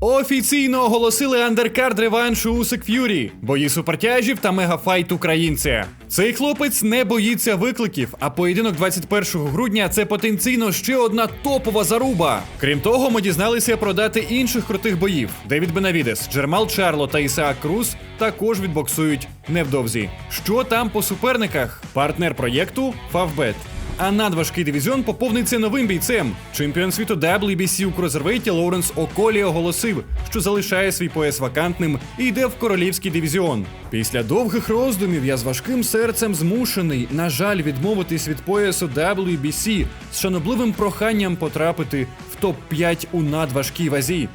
Офіційно оголосили андеркард реваншу Усик Ф'юрі, бої супертяжів та мегафайт українця. Цей хлопець не боїться викликів, а поєдинок 21 грудня це потенційно ще одна топова заруба. Крім того, ми дізналися про дати інших крутих боїв. Девід Бенавідес, Джермал Чарло та Ісаак Круз також відбоксують невдовзі. Що там по суперниках? Партнер проєкту Фавбет. А надважкий дивізіон поповниться новим бійцем. Чемпіон світу WBC у крузервейті Лоуренс Околі оголосив, що залишає свій пояс вакантним і йде в королівський дивізіон. Після довгих роздумів я з важким серцем змушений, на жаль, відмовитись від поясу WBC з шанобливим проханням потрапити в топ-5 у надважкій вазі.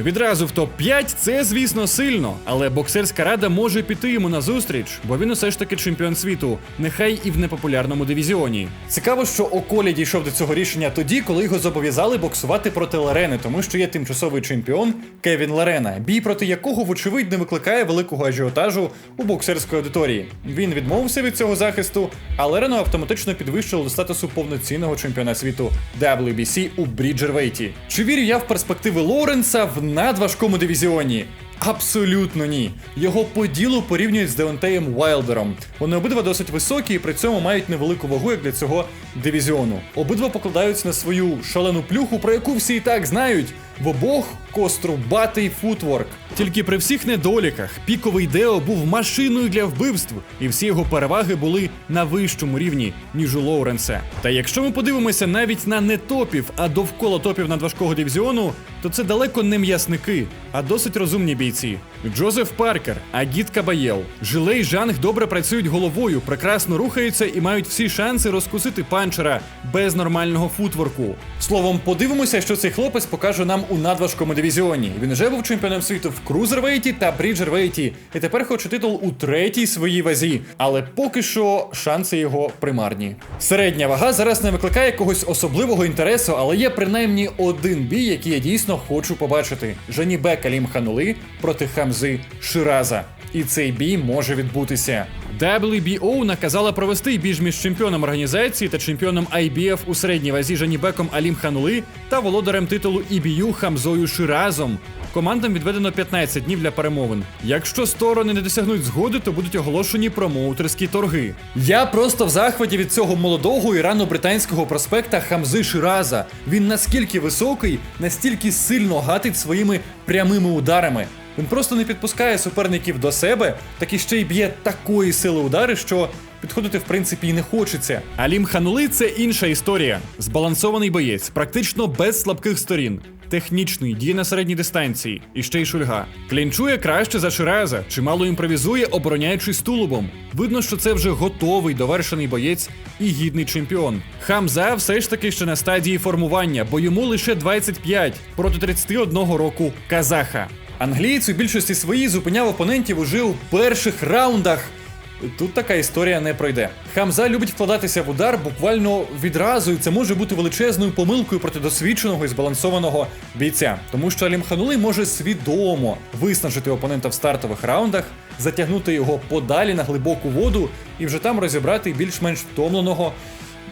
Відразу в топ-5 це, звісно, сильно, але боксерська рада може піти йому на зустріч, бо він усе ж таки чемпіон світу, нехай і в непопулярному дивізіоні. Цікаво, що Околі дійшов до цього рішення тоді, коли його зобов'язали боксувати проти Ларени, тому що є тимчасовий чемпіон Кевін Ларена, бій проти якого, вочевидь, не викликає великого ажіотажу у боксерської аудиторії. Він відмовився від цього захисту, а Ларену автоматично підвищили до статусу повноцінного чемпіона світу WBC у Бріджервейті. Чи вірю я в перспективи Лоуренса в надважкому дивізіоні? Абсолютно ні. Його по ділу порівнюють з Деонтеєм Уайлдером. Вони обидва досить високі і при цьому мають невелику вагу як для цього дивізіону. Обидва покладаються на свою шалену плюху, про яку всі і так знають. В обох кострубатий футворк. Тільки при всіх недоліках піковий Део був машиною для вбивств, і всі його переваги були на вищому рівні, ніж у Лоуренса. Та якщо ми подивимося навіть на не топів, а довкола топів надважкого дивізіону, то це далеко не м'ясники, а досить розумні бійці. Джозеф Паркер, Агіт Кабаєл, Жилей Жанг добре працюють головою, прекрасно рухаються і мають всі шанси розкусити панчера без нормального футворку. Словом, подивимося, що цей хлопець покаже нам у надважкому дивізіоні. Він вже був чемпіоном світу в крузервейті та бріджервейті, і тепер хоче титул у третій своїй вазі. Але поки що шанси його примарні. Середня вага зараз не викликає якогось особливого інтересу, але є принаймні один бій, який я дійсно хочу побачити: Жанібе Калім Ханули проти Хамзи Шираза. І цей бій може відбутися. WBO наказала провести бій між чемпіоном організації та чемпіоном IBF у середній вазі Жанібеком Алім Ханули та володарем титулу EBU Хамзою Ширазом. Командам відведено 15 днів для перемовин. Якщо сторони не досягнуть згоди, то будуть оголошені промоутерські торги. Я просто в захваті від цього молодого ірано-британського проспекта Хамзи Шираза. Він наскільки високий, настільки сильно гатить своїми прямими ударами. Він просто не підпускає суперників до себе, так і ще й б'є такої сили удари, що підходити в принципі і не хочеться. Алім Ханули це інша історія. Збалансований боєць, практично без слабких сторін. Технічний, діє на середній дистанції, і ще й шульга. Клінчує краще за Шираза, чимало імпровізує, обороняючись тулубом. Видно, що це вже готовий довершений боєць і гідний чемпіон. Хамза все ж таки ще на стадії формування, бо йому лише 25 проти 31 року казаха. Англієць у більшості своїй зупиняв опонентів уже у перших раундах. Тут така історія не пройде. Хамза любить вкладатися в удар буквально відразу, і це може бути величезною помилкою проти досвідченого і збалансованого бійця, тому що Алім Ханули може свідомо виснажити опонента в стартових раундах, затягнути його подалі на глибоку воду і вже там розібрати більш-менш втомленого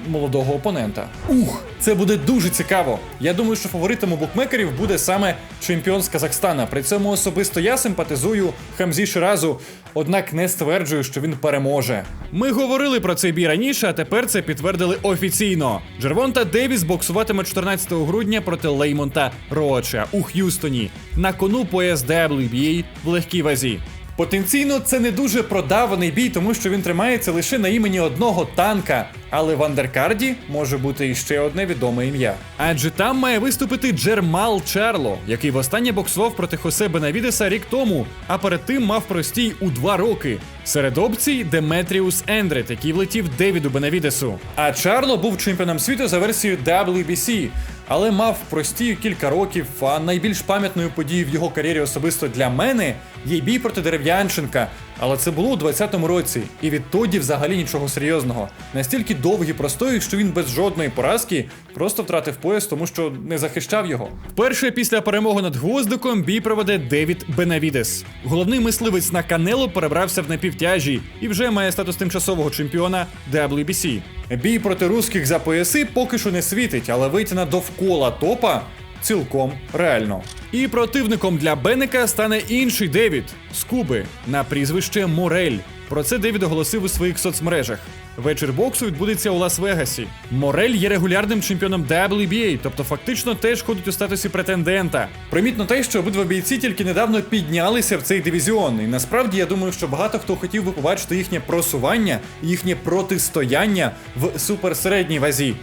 молодого опонента. Ух, це буде дуже цікаво. Я думаю, що фаворитом у букмекерів буде саме чемпіон з Казахстана. При цьому особисто я симпатизую Хамзі Ширазу, однак не стверджую, що він переможе. Ми говорили про цей бій раніше, а тепер це підтвердили офіційно. Джервонта Девіс боксуватиме 14 грудня проти Леймонта Роача у Х'юстоні на кону пояс WBA в легкій вазі. Потенційно це не дуже продаваний бій, тому що він тримається лише на імені одного танка. Але в андеркарді може бути іще одне відоме ім'я. Адже там має виступити Джермал Чарло, який востаннє боксував проти Хосе Бенавідеса рік тому, а перед тим мав простій у два роки. Серед опцій Деметріус Ендрет, який влетів Девіду Бенавідесу. А Чарло був чемпіоном світу за версією WBC. Але мав простію кілька років, а найбільш пам'ятною подією в його кар'єрі особисто для мене є бій проти Дерев'янченка. Але це було у 20-му році, і відтоді взагалі нічого серйозного. Настільки довгі простої, що він без жодної поразки просто втратив пояс, тому що не захищав його. Вперше після перемоги над гвоздиком бій проведе Девід Бенавідес. Головний мисливець на Канело перебрався в напівтяжі і вже має статус тимчасового чемпіона WBC. Бій проти русських за пояси поки що не світить, але вийти на довкола топа. Цілком реально. І противником для Бенека стане інший Девід з Куби на прізвище Морель. Про це Девід оголосив у своїх соцмережах. Вечір боксу відбудеться у Лас-Вегасі. Морель є регулярним чемпіоном WBA, тобто фактично теж ходить у статусі претендента. Примітно те, що обидва бійці тільки недавно піднялися в цей дивізіон. І насправді я думаю, що багато хто хотів би побачити їхнє просування, їхнє протистояння в суперсередній вазі.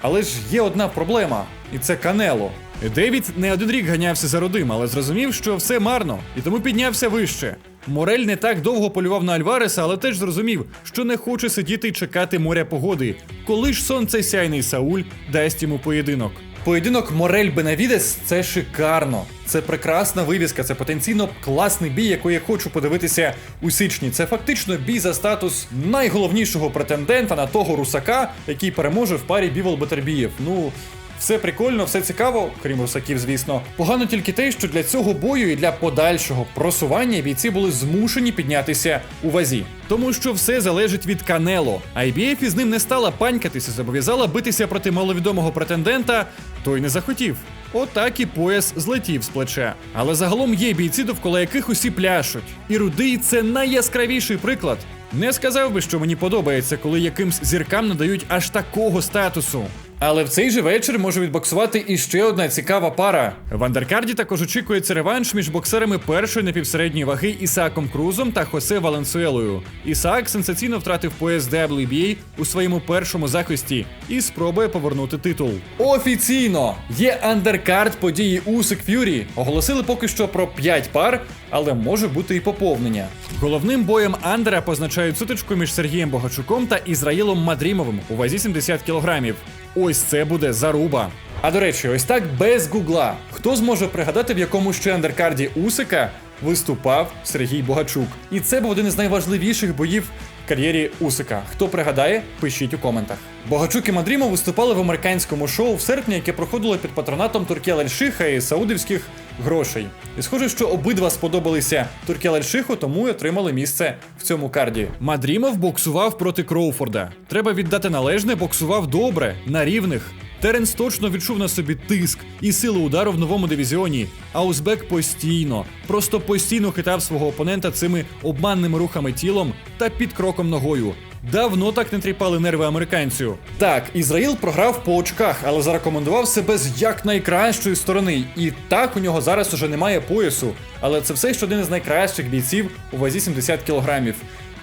Але ж є одна проблема, і це Канело. Девід не один рік ганявся за родим, але зрозумів, що все марно, і тому піднявся вище. Морель не так довго полював на Альвареса, але теж зрозумів, що не хоче сидіти і чекати моря погоди. Коли ж сонце сяйний Сауль дасть йому поєдинок. Поєдинок Морель Бенавідес це шикарно. Це прекрасна вивіска, це потенційно класний бій, який я хочу подивитися у січні. Це фактично бій за статус найголовнішого претендента на того русака, який переможе в парі бівол Бетербіїв. Ну. Все прикольно, все цікаво, крім русаків, звісно. Погано тільки те, що для цього бою і для подальшого просування бійці були змушені піднятися у вазі. Тому що все залежить від Канело. IBF із ним не стала панькатися, зобов'язала битися проти маловідомого претендента, той не захотів. Отак і пояс злетів з плеча. Але загалом є бійці, довкола яких усі пляшуть. І рудий це найяскравіший приклад. Не сказав би, що мені подобається, коли якимсь зіркам надають аж такого статусу. Але в цей же вечір може відбоксувати іще одна цікава пара. В андеркарді також очікується реванш між боксерами першої напівсередньої ваги Ісааком Крузом та Хосе Валенсуелою. Ісаак сенсаційно втратив пояс WBA у своєму першому захисті і спробує повернути титул. Офіційно є андеркард події Усик Ф'юрі. Оголосили поки що про 5 пар, але може бути і поповнення. Головним боєм Андера позначають сутичку між Сергієм Богачуком та Ізраїлом Мадрімовим у вазі 70 кілограмів. Ось це буде заруба. А до речі, ось так без гугла. Хто зможе пригадати, в якому ще андеркарді Усика виступав Сергій Богачук? І це був один із найважливіших боїв в кар'єрі Усика. Хто пригадає, пишіть у коментах. Богачук і Мадрімов виступали в американському шоу в серпні, яке проходило під патронатом Туркія Лальшиха і саудівських грошей. І схоже, що обидва сподобалися Туркія Лальшиху, тому й отримали місце в цьому карді. Мадрімов боксував проти Кроуфорда. Треба віддати належне, боксував добре, на рівних. Теренс точно відчув на собі тиск і силу удару в новому дивізіоні. А Узбек постійно, просто постійно хитав свого опонента цими обманними рухами тілом та під кроком ногою. Давно так не тріпали нерви американцю. Так, Ізраїл програв по очках, але зарекомендував себе з якнайкращої сторони. І так у нього зараз уже немає поясу. Але це все ще один із найкращих бійців у вазі 70 кілограмів.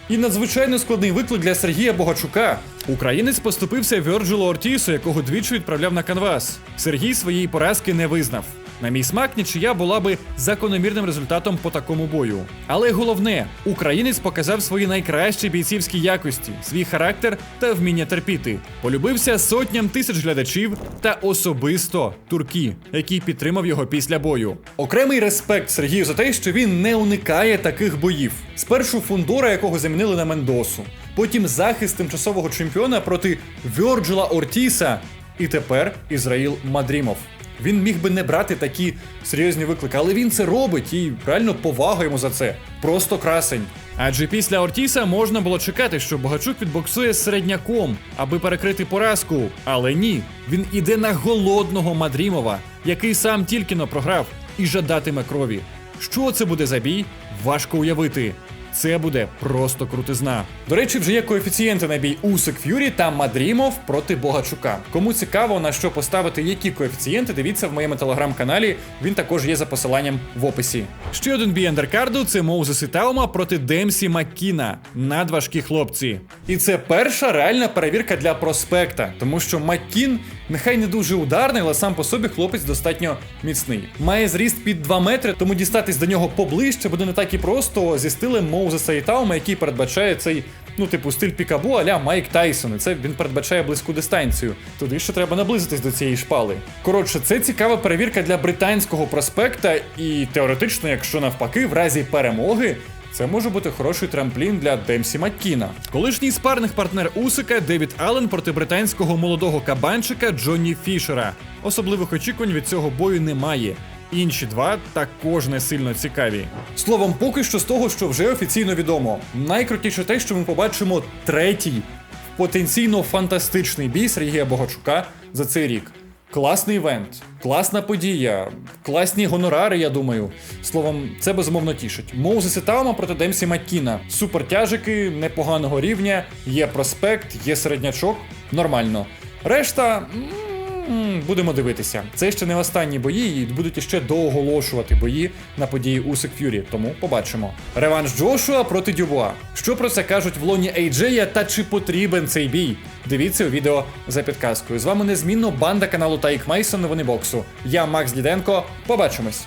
І надзвичайно складний виклик для Сергія Богачука. Українець поступився Вьорджилу Ортісу, якого двічі відправляв на канвас. Сергій своєї поразки не визнав. На мій смак, нічия була би закономірним результатом по такому бою. Але головне, українець показав свої найкращі бійцівські якості, свій характер та вміння терпіти. Полюбився сотням тисяч глядачів та особисто туркі, який підтримав його після бою. Окремий респект Сергію за те, що він не уникає таких боїв. Спершу Фундора, якого замінили на Мендосу, потім захист тимчасового чемпіона проти Вьорджила Ортіса, і тепер Ізраїл Мадрімов. Він міг би не брати такі серйозні виклики, але він це робить і реально повага йому за це. Просто красень. Адже після Ортіса можна було чекати, що Богачук відбоксує середняком, аби перекрити поразку. Але ні, він іде на голодного Мадрімова, який сам тільки но програв і жадатиме крові. Що це буде за бій? Важко уявити. Це буде просто крутизна. До речі, вже є коефіцієнти на бій Усик Ф'юрі та Мадрімов проти Богачука. Кому цікаво на що поставити які коефіцієнти, дивіться в моєму телеграм-каналі. Він також є за посиланням в описі. Ще один бій андеркарду це Моузес і Таума проти Демсі Маккіна. Надважкі хлопці. І це перша реальна перевірка для проспекта, тому що Маккін нехай не дуже ударний, але сам по собі хлопець достатньо міцний. Має зріст під 2 метри, тому дістатись до нього поближче буде не так і просто зі стилем Моузеса і Таума, який передбачає цей. Ну, типу, стиль Пікабу аля Майк Тайсон. Це він передбачає близьку дистанцію. Туди ще треба наблизитись до цієї шпали. Коротше, це цікава перевірка для британського проспекта, і теоретично, якщо навпаки, в разі перемоги. Це може бути хороший трамплін для Демсі Маккіна. Колишній спарних партнер Усика Девід Аллен проти британського молодого кабанчика Джонні Фішера. Особливих очікувань від цього бою немає. Інші два також не сильно цікаві. Словом, поки що з того, що вже офіційно відомо. Найкрутіше те, що ми побачимо третій потенційно фантастичний бій Сергія Богачука за цей рік. Класний івент, класна подія, класні гонорари, я думаю. Словом, це безумовно тішить. Моузес і Таума проти Демсі Маккіна. Супертяжики непоганого рівня, є проспект, є середнячок. Нормально. Решта. Будемо дивитися. Це ще не останні бої, і будуть іще дооголошувати бої на події Усик Ф'юрі, тому побачимо. Реванш Джошуа проти Дюбуа. Що про це кажуть в лоні Ейджея та чи потрібен цей бій? Дивіться у відео за підказкою. З вами незмінно банда каналу Таїк Мейсон. Новини боксу. Я Макс Діденко. Побачимось.